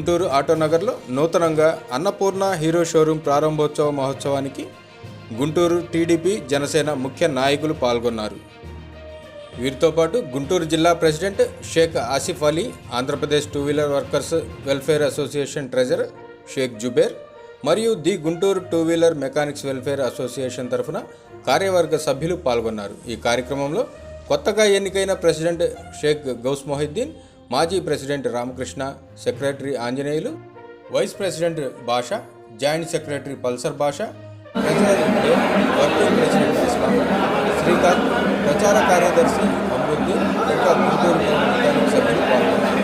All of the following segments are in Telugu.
గుంటూరు ఆటోనగర్లో నూతనంగా అన్నపూర్ణ హీరో షోరూం ప్రారంభోత్సవ మహోత్సవానికి గుంటూరు టీడీపీ జనసేన ముఖ్య నాయకులు పాల్గొన్నారు. వీరితో పాటు గుంటూరు జిల్లా president Shaik Asif Ali Andhra Pradesh two wheeler workers welfare association treasurer Shaik Zubair మరియు the Guntur two wheeler mechanics welfare association తరఫున కార్యవర్గ సభ్యులు పాల్గొన్నారు. ఈ కార్యక్రమంలో కొత్తగా ఎన్నికైన ప్రెసిడెంట్ షేక్ గౌస్ మొహిద్దీన్ మాజీ president Ramakrishna secretary Anjaneyulu vice president Basha joint secretary Pulsar Basha treasurer working president Islam Srikanth ప్రచార కార్యదర్శి అభివృద్ధి ఇంకా గుంటూరు సభ్యులు పాల్గొన్నారు.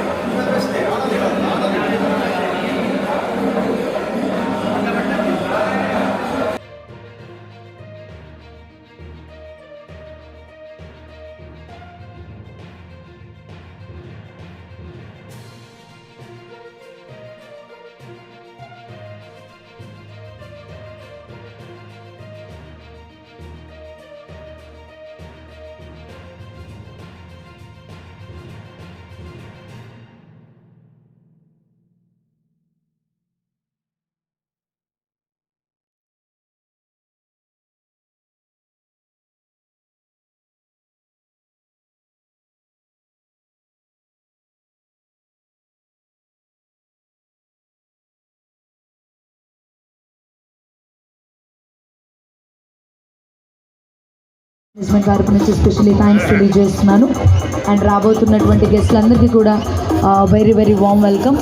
మేనేజ్మెంట్ తరపు నుంచి స్పెషల్లీ థ్యాంక్స్ తెలియజేస్తున్నాను. అండ్ రాబోతున్నటువంటి గెస్ట్లందరికీ కూడా వెరీ వెరీ వామ్ వెల్కమ్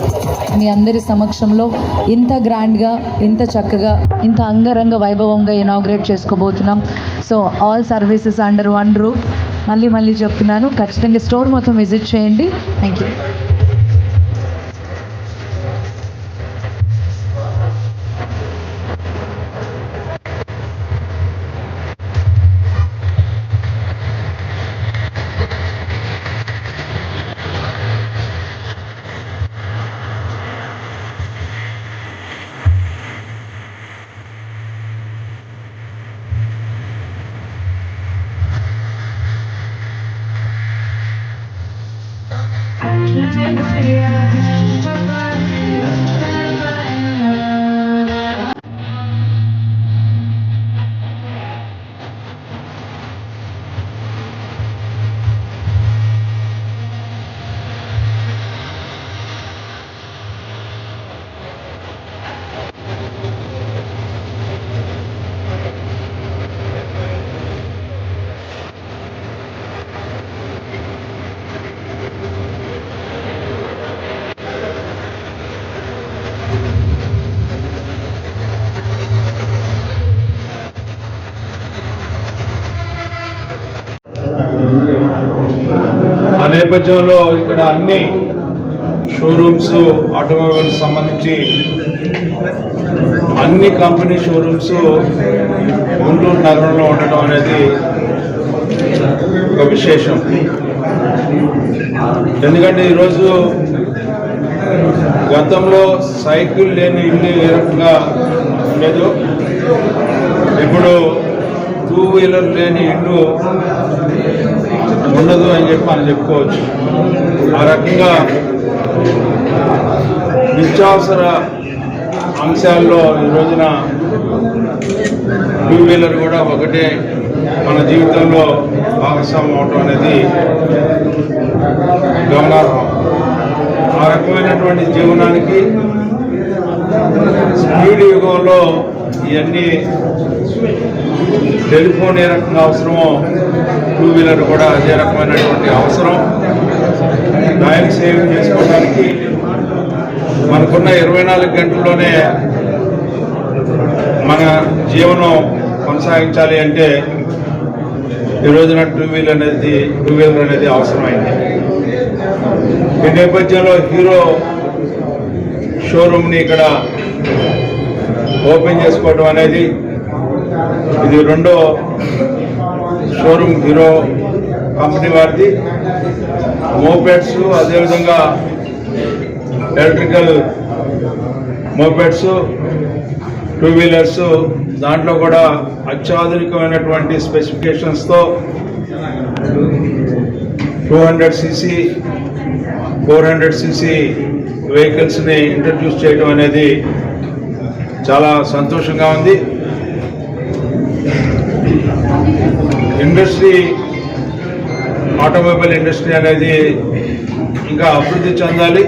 మీ అందరి సమక్షంలో ఇంత గ్రాండ్గా ఇంత చక్కగా ఇంత అంగరంగ వైభవంగా ఇనాగ్రేట్ చేసుకోబోతున్నాం. So all services under one roof మళ్ళీ మళ్ళీ చెప్తున్నాను. ఖచ్చితంగా స్టోర్ మొత్తం విజిట్ చేయండి. థ్యాంక్ యూ ఆ నేపథ్యంలో ఇక్కడ అన్ని షోరూమ్స్ ఆటోమొబైల్ సంబంధించి అన్ని కంపెనీ షోరూమ్స్ గుంటూరు నగరంలో ఉండటం అనేది ఒక విశేషం. ఎందుకంటే ఈరోజు గతంలో సైకిల్ లేని ఇల్లు ఏ రకంగా ఉండేదో ఇప్పుడు టూ వీలర్ లేని ఇల్లు ఉండదు అని చెప్పి మనం చెప్పుకోవచ్చు. ఆ రకంగా నిత్యావసర అంశాల్లో ఈ రోజున టూ వీలర్ కూడా ఒకటే మన జీవితంలో భాగస్వామ్యం అవటం అనేది గమనార్హం. రకమైనటువంటి జీవనానికి స్పీడ్ యుగంలో ఇవన్నీ టెలిఫోన్ ఏ రకంగా అవసరమో టూ వీలర్ కూడా అదే రకమైనటువంటి అవసరం. టైం సేవింగ్ చేసుకోవడానికి మనకున్న ఇరవై నాలుగు గంటల్లోనే మన జీవనం కొనసాగించాలి అంటే ఈ రోజున టూ వీలర్ అనేది టూ వీలర్ అనేది అవసరమైంది. ఈ నేపథ్యంలో హీరో షోరూమ్ని ఇక్కడ ఓపెన్ చేసుకోవడం అనేది ఇది రెండో షోరూమ్ హీరో కంపెనీ వారిది. మోపెట్స్ అదేవిధంగా ఎలక్ట్రికల్ మోపెట్స్ టూ వీలర్స్ దాంట్లో కూడా అత్యాధునికమైనటువంటి స్పెసిఫికేషన్స్తో two hundred CC four hundred CC వెహికల్స్ని ఇంట్రడ్యూస్ చేయడం అనేది చాలా సంతోషంగా ఉంది. ఇండస్ట్రీ ఆటోమొబైల్ ఇండస్ట్రీ అనేది ఇంకా అభివృద్ధి చెందాలి.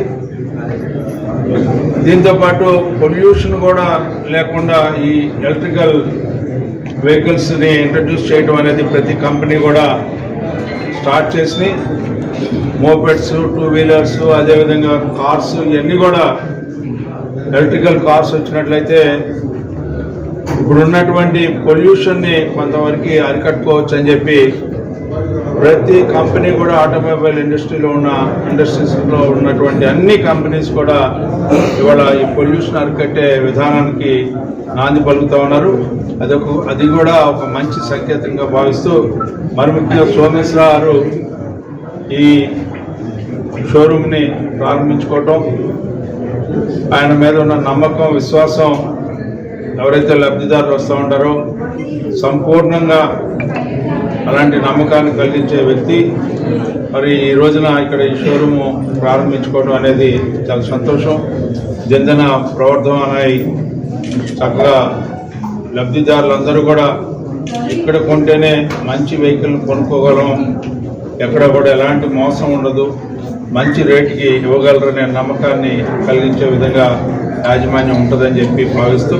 దీంతో పాటు పొల్యూషన్ కూడా లేకుండా ఈ ఎలక్ట్రికల్ వెహికల్స్ని ఇంట్రడ్యూస్ చేయడం అనేది ప్రతి కంపెనీ కూడా స్టార్ట్ చేసి మోపెడ్స్ టూ వీలర్స్ అదేవిధంగా కార్స్ ఇవన్నీ కూడా ఎలక్ట్రికల్ కార్స్ వచ్చినట్లయితే ఇప్పుడున్నటువంటి పొల్యూషన్ని కొంతవరకు అరికట్టుకోవచ్చు అని చెప్పి ప్రతి కంపెనీ కూడా ఆటోమొబైల్ ఇండస్ట్రీలో ఉన్న ఇండస్ట్రీస్లో ఉన్నటువంటి అన్ని కంపెనీస్ కూడా ఇవాళ ఈ పొల్యూషన్ అరికట్టే విధానానికి నాంది పలుకుతూ ఉన్నారు. అదొక అది కూడా ఒక మంచి సంకేతంగా భావిస్తూ మరి ముఖ్యంగా సోమేశ్వర గారు ఈ షోరూమ్ని ప్రారంభించుకోవటం ఆయన మీద ఉన్న నమ్మకం విశ్వాసం ఎవరైతే లబ్ధిదారులు వస్తూ ఉంటారో సంపూర్ణంగా అలాంటి నమ్మకాన్ని కలిగించే వ్యక్తి. మరి ఈ రోజున ఇక్కడ ఈ షోరూము ప్రారంభించుకోవడం అనేది చాలా సంతోషం. జంజన ప్రవర్ధమానై చక్కగా లబ్ధిదారులందరూ కూడా ఇక్కడ కొంటేనే మంచి వెహికల్ కొనుక్కోగలం. ఎక్కడ కూడా ఎలాంటి మోసం ఉండదు. మంచి రేటుకి ఇవ్వగలరనే నమ్మకాన్ని కలిగించే విధంగా యాజమాన్యం ఉంటుందని చెప్పి భావిస్తూ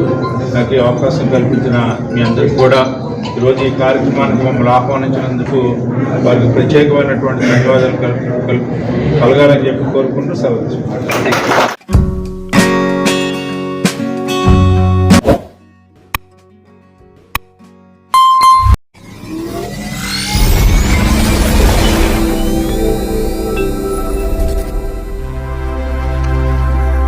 నాకు ఈ అవకాశం కల్పించిన మీ అందరికీ కూడా ఈరోజు ఈ కార్యక్రమానికి మమ్మల్ని ఆహ్వానించినందుకు వారికి ప్రత్యేకమైనటువంటి ధన్యవాదాలు కలగాలని చెప్పి కోరుకుంటూ సెలవు